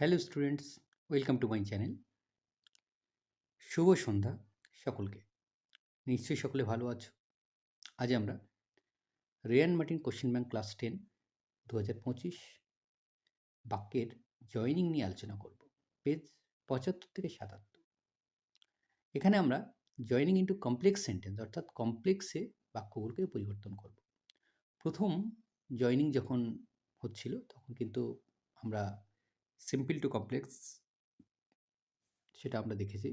Hello students, welcome to my channel. শুভ সন্ধ্যা সকলকে। নিশ্চয়ই সকলে ভালো আছো। আজ আমরা Ryan Martin question bank class ten দু হাজার পঁচিশ বাক্যের জয়নিং নিয়ে আলোচনা করব। পেজ পঁচাত্তর থেকে সাতাত্তর। এখানে আমরা জয়নিং ইন্টু কমপ্লেক্স সেন্টেন্স অর্থাৎ কমপ্লেক্সে বাক্যগুলোকে পরিবর্তন করব। প্রথম জয়নিং যখন হচ্ছিল, তখন কিন্তু আমরা সিম্পল টু কমপ্লেক্স সেটা আমরা দেখেছি।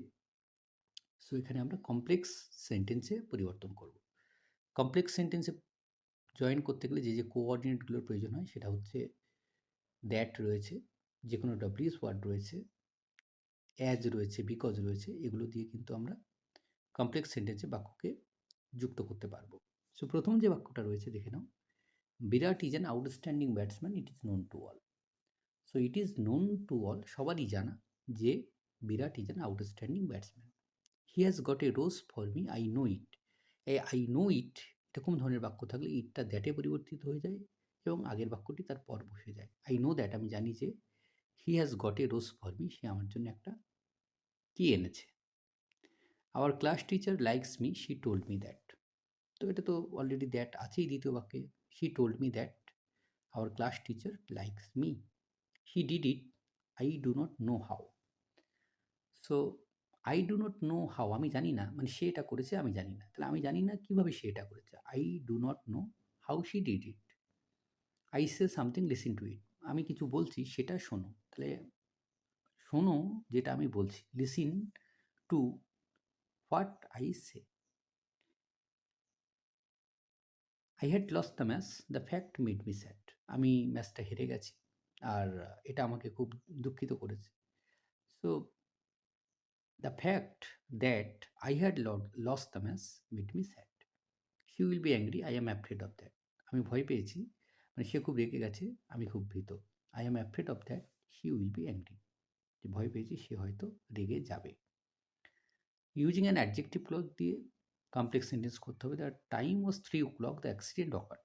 সো এখানে আমরা কমপ্লেক্স সেন্টেন্সে পরিবর্তন করব। কমপ্লেক্স সেন্টেন্সে জয়েন করতে গেলে যে যে কোঅর্ডিনেটগুলোর প্রয়োজন হয়, সেটা হচ্ছে দ্যাট রয়েছে যে কোনো ডাব্লিউএস ওয়ার্ড রয়েছে অ্যাজ রয়েছে বিকজ রয়েছে, এগুলো দিয়ে কিন্তু আমরা কমপ্লেক্স সেন্টেন্সে বাক্যকে যুক্ত করতে পারব। সো প্রথম যে বাক্যটা রয়েছে, দেখে নাও। Virat is an outstanding batsman it is known to all so it is known to all সবারই জানা যে Virat is an outstanding batsman he has got a rose for me I know it a I know it এরকম ধরনের বাক্য থাকলে ইটটা দ্যাটে পরিবর্তিত হয়ে যায় এবং আগের বাক্যটি তার পর বসে যায়। আই নো দ্যাট আমি জানি যে he has got a rose for me সে আমার জন্য একটা কি এনেছে। Our class teacher likes me she told me that তো এটা তো অলরেডি দ্যাট আছেই দ্বিতীয় বাক্যে। She told me that our class teacher likes me he did it I do not know how so I do not know how আমি জানি না মানে সে এটা করেছে, আমি জানি না। তাহলে আমি জানি না কীভাবে সে এটা করেছে। I do not know how she did it I say something listen to it আমি কিছু বলছি, সেটা শোনো। তাহলে শোনো যেটা আমি বলছি। Listen to what I say I had lost the match the fact made me sad আমি ম্যাচটা হেরে গেছি। আর এটা আমাকে খুব দুঃখিত করেছে। So the fact that I had lost the match made me sad she will be angry I am afraid of that আমি ভয় পেয়েছি। মানে সে খুব রেগে গেছে। আমি খুব ভীত। I am afraid of that she will be angry যে ভয় পেয়েছি, সে হয়তো রেগে যাবে। ইউজিং অ্যান অ্যাডজেক্টিভ ক্লক দিয়ে কমপ্লেক্স সেন্টেন্স করতে হবে। The time was three o'clock the accident occurred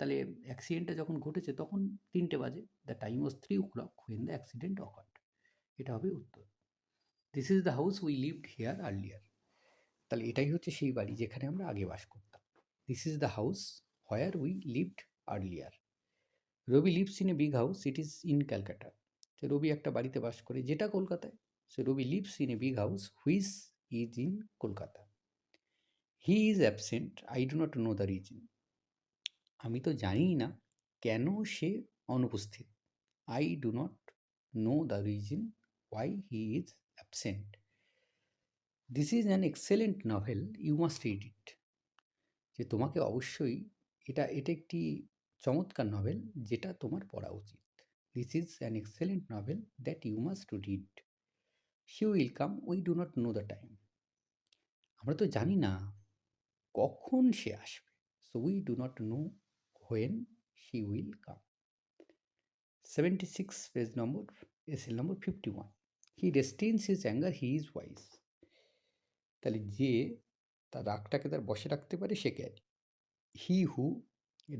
তাহলে অ্যাক্সিডেন্টটা যখন ঘটেছে, তখন তিনটে বাজে। The time was three o'clock when the accident occurred এটা হবে উত্তর। This is the house we lived here earlier তাহলে এটাই হচ্ছে সেই বাড়ি যেখানে আমরা আগে বাস করতাম। This is the house where we lived earlier Ravi lives in a big house it is in Calcutta তো রবি একটা বাড়িতে বাস করে, যেটা কলকাতায়। So Ravi lives in a big house which is in Kolkata. He is absent I do not know the reason আমি তো জানি না কেন সে অনুপস্থিত। I do not know the reason why he is absent this is an excellent novel you must read it যে তোমাকে অবশ্যই এটা এটা একটি চমৎকার নভেল যেটা তোমার পড়া উচিত। This is an excellent novel that you must read she will come we do not know the time আমরা তো জানি না কখন সে আসবে। So we do not know when she will come seventy six page number SL number fifty one he restrains his anger he is wise তাহলে যে তার রাগটাকে তার বসে রাখতে পারে, সে জ্ঞানী he who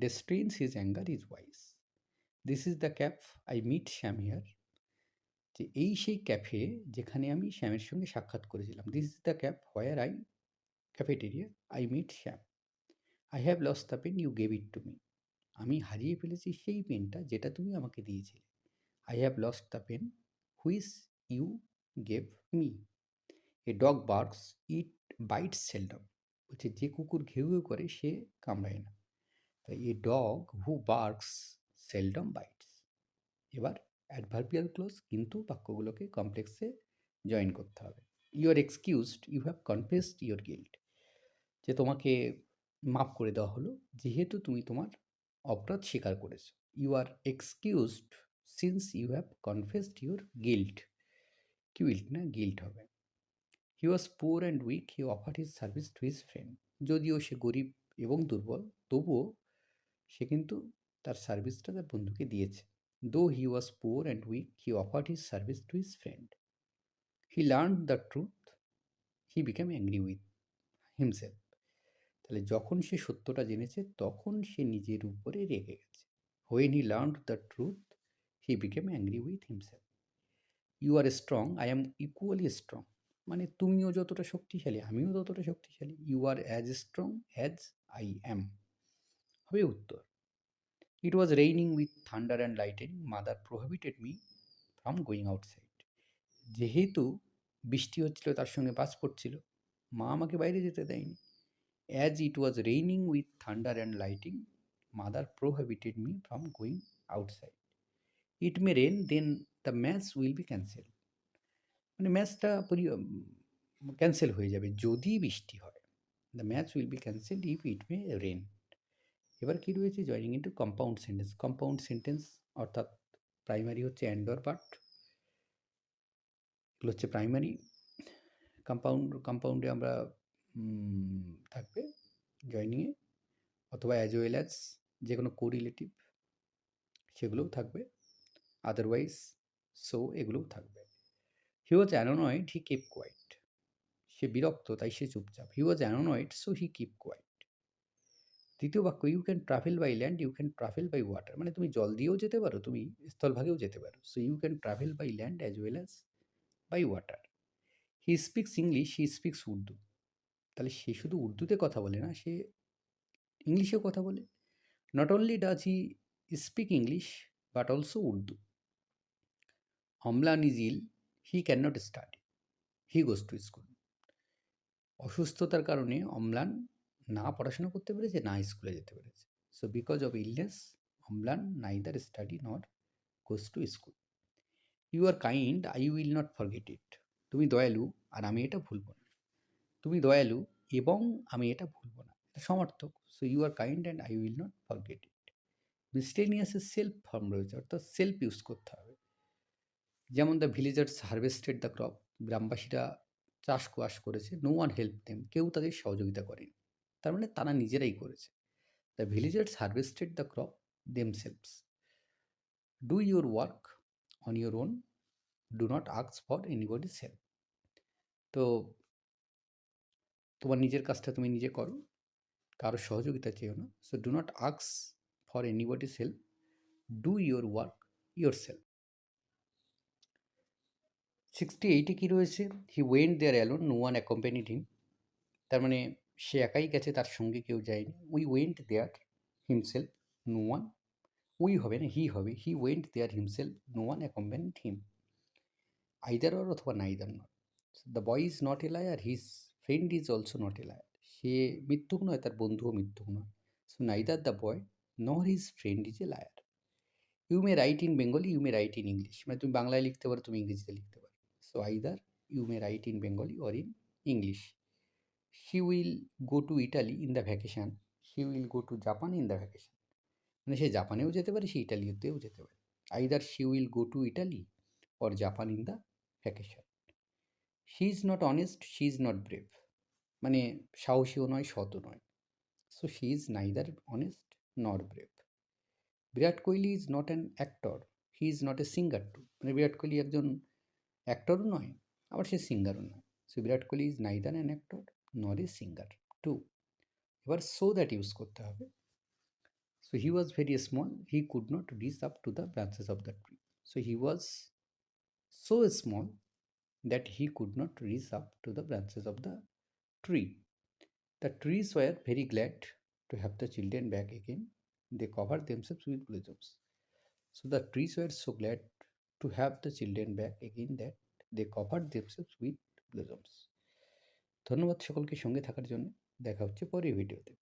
restrains his anger is wise this is the cafe I meet Shyam here যে এই সেই ক্যাফে যেখানে আমি শ্যামের সঙ্গে সাক্ষাৎ করেছিলাম। This is the cafe where I cafeteria I meet Shyam I have lost the pen you gave it to me আমি হারিয়ে ফেলেছি সেই পেনটা যেটা তুমি আমাকে দিয়েছিলে। I have lost the pen which you gave me a dog barks it bites seldom বলছে, যে কুকুর ঘেউ ঘেউ করে, সে কামড়ায় না। তাই a dog who barks seldom bites এবার অ্যাডভার্বিয়াল ক্লোজ কিন্তু বাক্যগুলোকে কমপ্লেক্সে জয়েন করতে হবে। You are excused you have confessed your guilt যে তোমাকে মাফ করে দেওয়া হলো, যেহেতু তুমি তোমার অপরাধ স্বীকার করেছ। You are excused since you have confessed your guilt কিউইল্ট না গিল্ট হবে। He was poor and weak he offer his service to his friend যদিও সে গরিব এবং দুর্বল, তবুও সে কিন্তু তার সার্ভিসটা তার বন্ধুকে দিয়েছে। Though he was poor and weak he offer his service to his friend he learn the truth he become angry with himself তাহলে যখন সে সত্যটা জেনেছে, তখন সে নিজের উপরে রেগে গেছে। When he learn the truth he became angry with himself you are strong I am equally strong মানে তুমিও যতটা শক্তিশালী, আমিও ততটা শক্তিশালী। You are as strong as I am হবে উত্তর। It was raining with thunder and lightning mother prohibited me from going outside যেহেতু বৃষ্টি হচ্ছিল, তার সঙ্গে বাস পড়ছিল মা আমাকে বাইরে যেতে দেয়নি। As it was raining with thunder and lighting mother prohibited me from going outside it may rain then the match will be cancel মানে ম্যাচটা পরি ক্যান্সেল হয়ে যাবে যদি বৃষ্টি হয়। The match will be cancel if it may rain এবার কী রয়েছে? Joining into compound sentence compound sentence অর্থাৎ প্রাইমারি হচ্ছে অ্যান্ডর পার্ট। এগুলো হচ্ছে প্রাইমারি কম্পাউন্ড কম্পাউন্ডে আমরা থাকবে জয়নিংয়ে অথবা অ্যাজ ওয়েল অ্যাজ যে কোনো কোরিলেটিভ সেগুলোও থাকবে। আদারওয়াইজ সো এগুলোও থাকবে। He was annoyed he keep quiet সে বিরক্ত, তাই সে চুপচাপ। He was annoyed so he keep quiet দ্বিতীয় বাক্য you can travel by land you can travel by water মানে তুমি জল দিয়েও যেতে পারো, তুমি স্থলভাগেও যেতে পারো। So you can travel by land as well as by water he speaks English he speaks Urdu তাহলে সে শুধু উর্দুতে কথা বলে না, সে ইংলিশেও কথা বলে। Not only does he speak English but also Urdu Amlan is ill he can not study he goes to school অসুস্থতার কারণে অম্লান না পড়াশোনা করতে পেরেছে, না স্কুলে যেতে পেরেছে। So because of illness Amlan neither study not goes to school you are kind I will not forget it তুমি দয়ালু, আর আমি এটা ভুলবো না। তুমি দয়ালু এবং আমি এটা ভুলব না। এটা সমর্থক। So you are kind and I will not forget it মিস্টেনিয়াসের self form রয়েছে, অর্থাৎ সেলফ ইউজ করতে হবে। যেমন the villagers harvested the crop গ্রামবাসীরা চাষ কোয়াশ করেছে নো ওয়ান হেল্প দেম কেউ তাদের সহযোগিতা করেনি। তার মানে তারা নিজেরাই করেছে। The villagers harvested the crop themselves do your work on your own do not আক্স for anybody's help তো তোমার নিজের কাজটা তুমি নিজে করো। কারও সহযোগিতা চেয়েও না। So do not আক্স for anybody's help do your work yourself sixty এইটে কী রয়েছে? He went there alone no one accompanied him তার মানে সে একাই গেছে, তার সঙ্গে কেউ যায়নি। We went there himself no one we হবে না হি হবে। He went there himself no one accompanied him either or অথবা neither not the boy is not a liar his friend is also not a liar. সে মৃত্যুক নয়, তার বন্ধুও মৃত্যুক নয়। So neither the boy nor is friend is a liar. You may write in Bengali, you may write in English. মানে তুমি বাংলায় লিখতে পারো, তুমি ইংরেজিতে লিখতে পারো। So either you may write in Bengali or in English. He will go to Italy in the vacation. He will go to Japan in the vacation. মানে সে জাপানেও যেতে পারে, সে ইটালিতেও যেতে পারে। Either she will go to Italy or Japan in the vacation. She is not honest she is not brave মানে সাহসীও নয় সতও নয়। So she is neither honest not brave Virat Kohli is not an actor he is not a singer too মানে বিরাট কোহলি একজন অ্যাক্টরও নয়, আবার সে সিঙ্গারও নয়। So Virat Kohli is neither an actor not a singer too এবার সো দ্যাট ইউজ করতে হবে। So he was very small he could not reach up to the branches of the tree so he was so small that he could not reach up to the branches of the tree. The trees were very glad to have the children back again. They covered themselves with blossoms. So the trees were so glad to have the children back again that they covered themselves with blossoms. ধন্যবাদ সকলকে সঙ্গে থাকার জন্য দেখা হচ্ছে পরের ভিডিওতে